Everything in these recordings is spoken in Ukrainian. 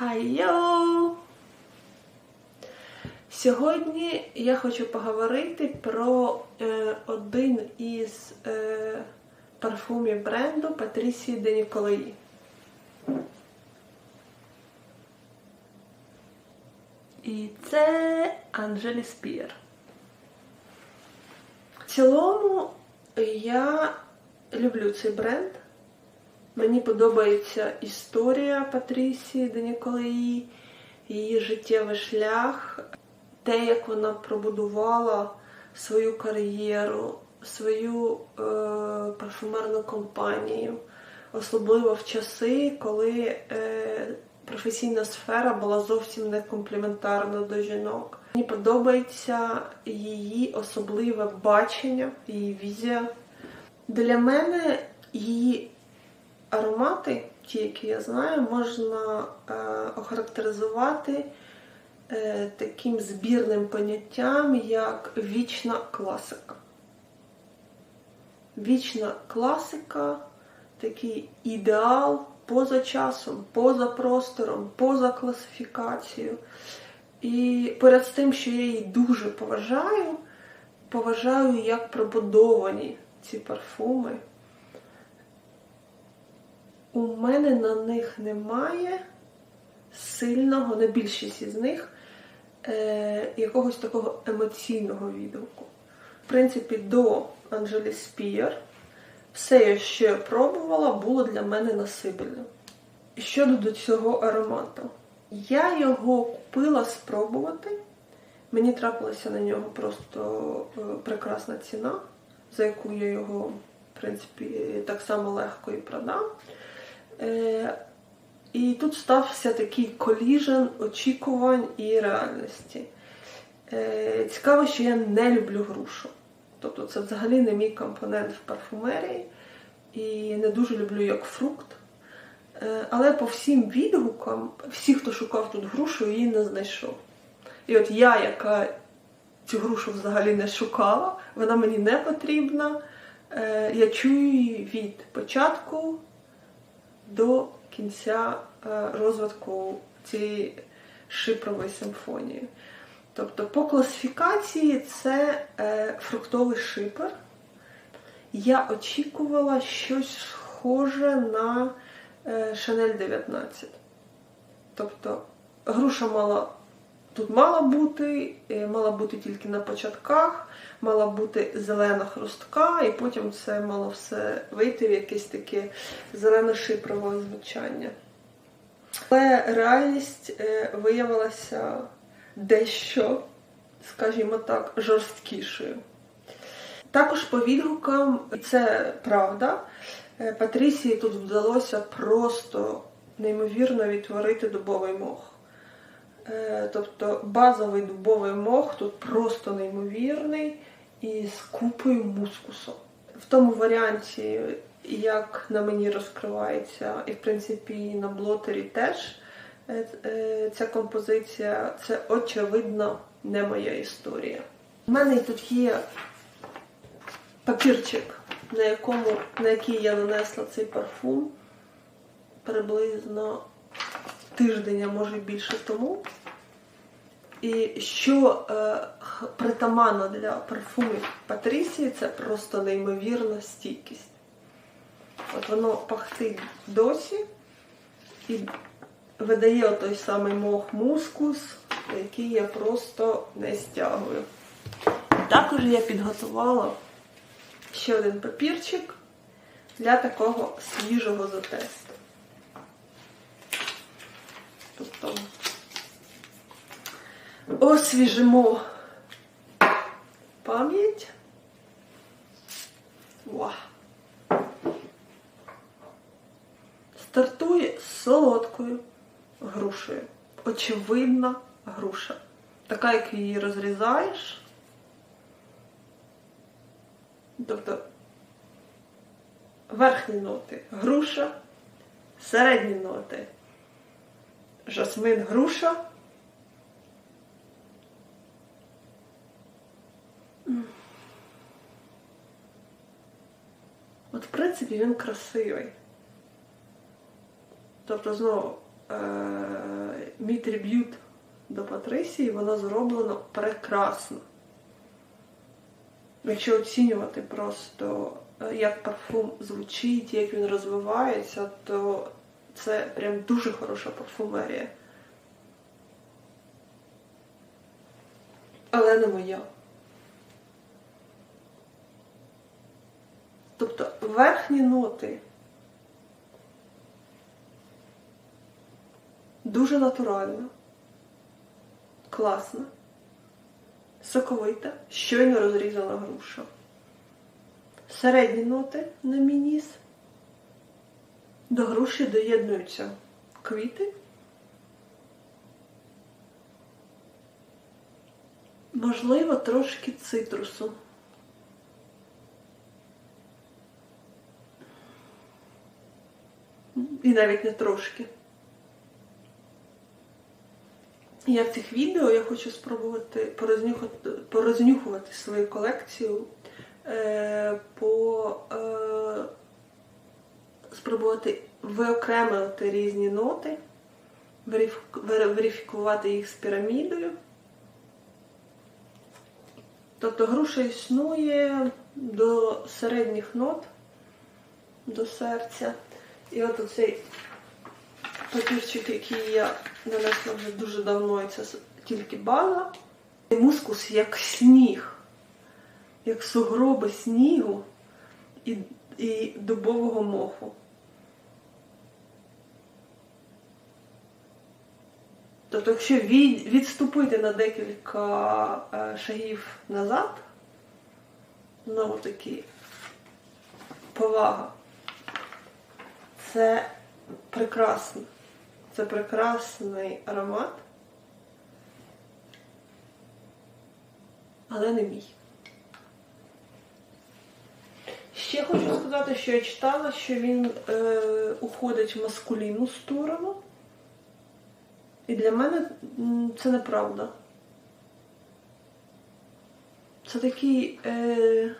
Хайо! Сьогодні я хочу поговорити про е, один із е, парфумів бренду Патрісії де. І це Анджелі Спір. В цілому я люблю цей бренд. Мені подобається історія Патрісії Деніколаї, її життєвий шлях, те, як вона пробудувала свою кар'єру, свою е, парфумерну компанію, особливо в часи, коли е, професійна сфера була зовсім не компліментарна до жінок. Мені подобається її особливе бачення, її візія. Для мене її аромати, ті, які я знаю, можна е, охарактеризувати е, таким збірним поняттям, як вічна класика. Вічна класика, такий ідеал поза часом, поза простором, поза класифікацією. І поряд з тим, що я її дуже поважаю, поважаю, як пробудовані ці парфуми. У мене на них немає сильного, на більшість із них, е, якогось такого емоційного відгуку. В принципі, до Анджелі Спір все, що я пробувала, було для мене насибельним. Щодо до цього аромату, я його купила спробувати. Мені трапилася на нього просто е, прекрасна ціна, за яку я його, в принципі, так само легко і продам. Е, І тут стався такий коліжен очікувань і реальності. Е, Цікаво, що я не люблю грушу. Тобто це взагалі не мій компонент в парфумерії. І не дуже люблю як фрукт. Е, Але по всім відгукам, всі, хто шукав тут грушу, її не знайшов. І от я, яка цю грушу взагалі не шукала, вона мені не потрібна. Я чую її від початку до кінця е, розвитку цієї шипрової симфонії. Тобто, по класифікації це е, фруктовий шипер. Я очікувала щось схоже на Шанель 19. Тобто, груша мала тут мала бути, е, мала бути тільки на початках, мала бути зелена хрустка, і потім це мало все вийти в якесь таке зелено-шипрове звучання. Але реальність е, виявилася дещо, скажімо так, жорсткішою. Також по відгукам, і це правда, е, Патрісії тут вдалося просто неймовірно відтворити дубовий мох. Е, Тобто базовий дубовий мох тут просто неймовірний і з купою мускусу. В тому варіанті, як на мені розкривається, і в принципі на блотері теж е, е, ця композиція, це очевидно не моя історія. У мене тут є папірчик, на якому, на який я нанесла цей парфум приблизно тиждень, а може більше тому. І що е, притаманно для парфумів Патрісії, це просто неймовірна стійкість. От воно пахтить досі і видає той самий мох мускус, який я просто не стягую. Також я підготувала ще один папірчик для такого свіжого затесту. Тобто освіжимо пам'ять. Стартує з солодкою грушею. Очевидна груша. Така, як її розрізаєш. Тобто верхні ноти груша, середні ноти жасмин груша. От, в принципі, він красивий. Тобто, знову, е- мій триб'ют до Патрисії, воно зроблено прекрасно. Якщо оцінювати просто, е, як парфум звучить, як він розвивається, то це прям дуже хороша парфумерія. Але не моя. Тобто верхні ноти дуже натурально, класно, соковита, щойно розрізана груша. Середні ноти на мій ніс. До груші доєднуються квіти. Можливо, трошки цитрусу. І навіть не трошки. Я в цих відео я хочу спробувати порознюхати, порознюхувати свою колекцію, е, по, е, спробувати виокремити різні ноти, верифікувати їх з пірамідою. Тобто груша існує до середніх нот, до серця. І от оцей папірчик, який я нанесла вже дуже давно, і це тільки база. І Мускус як сніг, як сугроби снігу і, і дубового моху. Тобто, якщо відступити на декілька е, шагів назад, знову таки повага. Це прекрасно. Це прекрасний аромат. Але не мій. Ще хочу сказати, що я читала, що він е, уходить в маскулінну сторону. І для мене це неправда. Це такий е,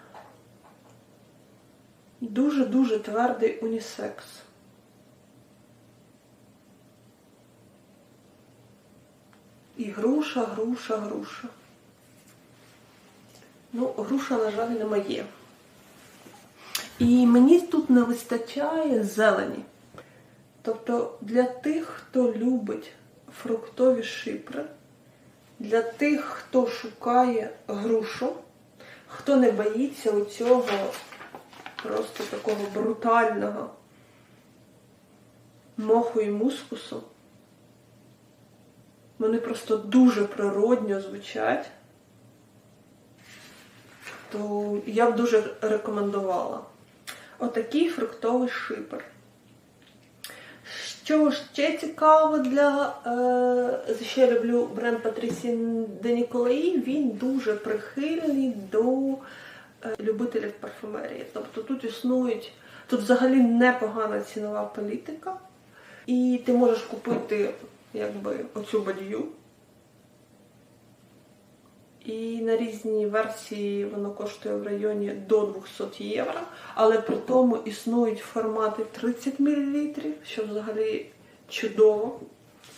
дуже-дуже твердий унісекс. І груша, груша, груша. Ну, груша, на жаль, не моє. І мені тут не вистачає зелені. Тобто для тих, хто любить фруктові шипри, для тих, хто шукає грушу, хто не боїться у цього просто такого брутального моху і мускусу, вони просто дуже природньо звучать, то я б дуже рекомендувала. Отакий фруктовий шипер. Що ще цікаво для е, ще люблю бренд Патрісі де Ніколаї, він дуже прихильний до е, любителів парфумерії. Тобто тут існують, тут взагалі непогана цінова політика, і ти можеш купити якби оцю бадію. І на різні версії воно коштує в районі до 200 євро, але при тому існують формати 30 мл, що взагалі чудово.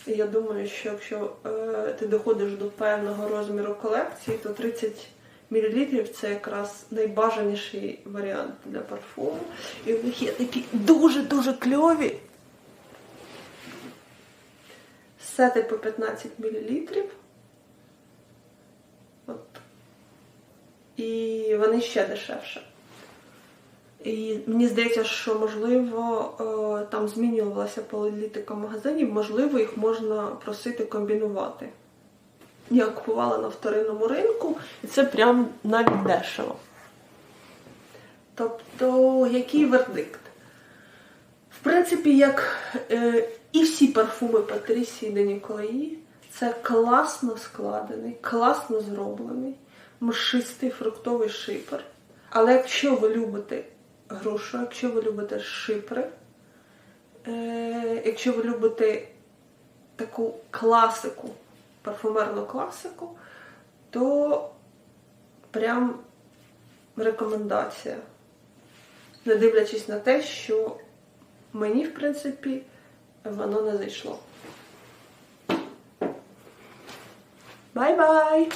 Я думаю, що якщо е, ти доходиш до певного розміру колекції, то 30 мл це якраз найбажаніший варіант для парфуму. І в них є такі дуже-дуже кльові сети по 15 мл. І вони ще дешевше. І мені здається, що можливо е, там змінювалася політика магазинів, можливо, їх можна просити комбінувати. Я купувала на вторинному ринку, і це прям навіть дешево. Тобто, який вердикт? В принципі, як е, і всі парфуми Патрісії де це класно складений, класно зроблений, мшистий фруктовий шипер. Але якщо ви любите грушу, якщо ви любите шипри, е, якщо ви любите таку класику, парфумерну класику, то прям рекомендація. Не дивлячись на те, що мені, в принципі, воно не зайшло. Бай-бай!